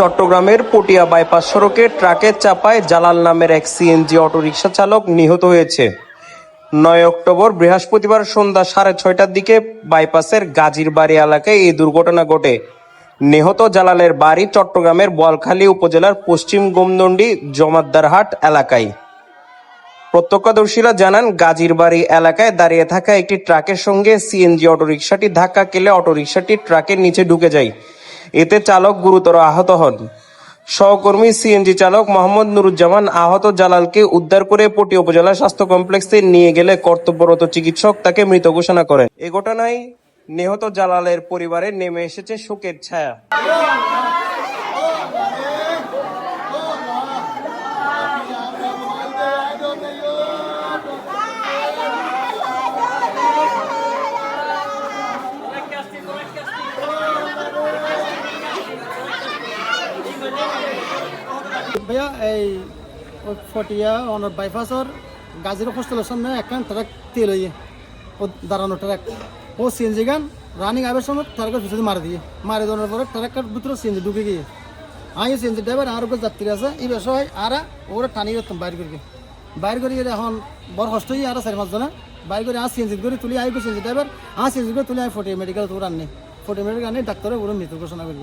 চট্টগ্রামের পটিয়া বাইপাস সড়কে ট্রাকের চাপায় জালাল নামের এক সিএনজি অটোরিকশা চালক নিহত হয়েছে। নয় অক্টোবর বৃহস্পতিবার সন্ধ্যা সাড়ে ছয়টার দিকে বাইপাসের গাজীর বাড়ি এলাকায় এই দুর্ঘটনা ঘটে। নিহত জালালের বাড়ি চট্টগ্রামের বোয়ালখালী উপজেলার পশ্চিম গোমদন্ডি জমাদ্দারহাট এলাকায়। প্রত্যক্ষদর্শীরা জানান, গাজীরবাড়ি এলাকায় দাঁড়িয়ে থাকা একটি ট্রাকের সঙ্গে সিএনজি অটোরিকশাটি ধাক্কা কেলে অটোরিকশাটি ট্রাকের নিচে ঢুকে যায়। এতে চালক গুরুতর আহত হন। সহকর্মী সিএনজি চালক মোহাম্মদ নুরুজ্জামান আহত জালালকে উদ্ধার করে পটি উপজেলা স্বাস্থ্য কমপ্লেক্সে নিয়ে গেলে কর্তব্যরত চিকিৎসক তাকে মৃত ঘোষণা করেন। এ ঘটনায় নিহত জালালের পরিবারে নেমে এসেছে শোকের ছায়া। ভাইয়া, এই ফটিয়া অনর বাইপাসর গাজীর হোস্টেলের সামনে একখান ট্রাক তেল হইয়ে, ও দাঁড়ানো ট্রাক ও সিএনজি গান রানিং আইবার সময় ট্রাকের পিছনে মারি দিয়ে, মারি দেওয়ার পরে ট্রাকের ভিতরে সিএনজি ঢুকে গিয়ে। আমি সিএনজি ড্রাইভার আর যাত্রী আছে, এই বিষয় আর ওরা টানি যেতাম বাইর করি বাইর করি এখন বড় কষ্ট হয়ে আর চারি পাঁচজনে বাইর করে আর সিএনজি করে তুলি, আই সিএনজি ড্রাইভার আর সিএনজি করে তুলি, আই ফটিয়া মেডিকেল তো আননি। ফটিয়া মেডিকেল আনি ডাক্তারে ওরা মৃত্যু ঘোষণা করি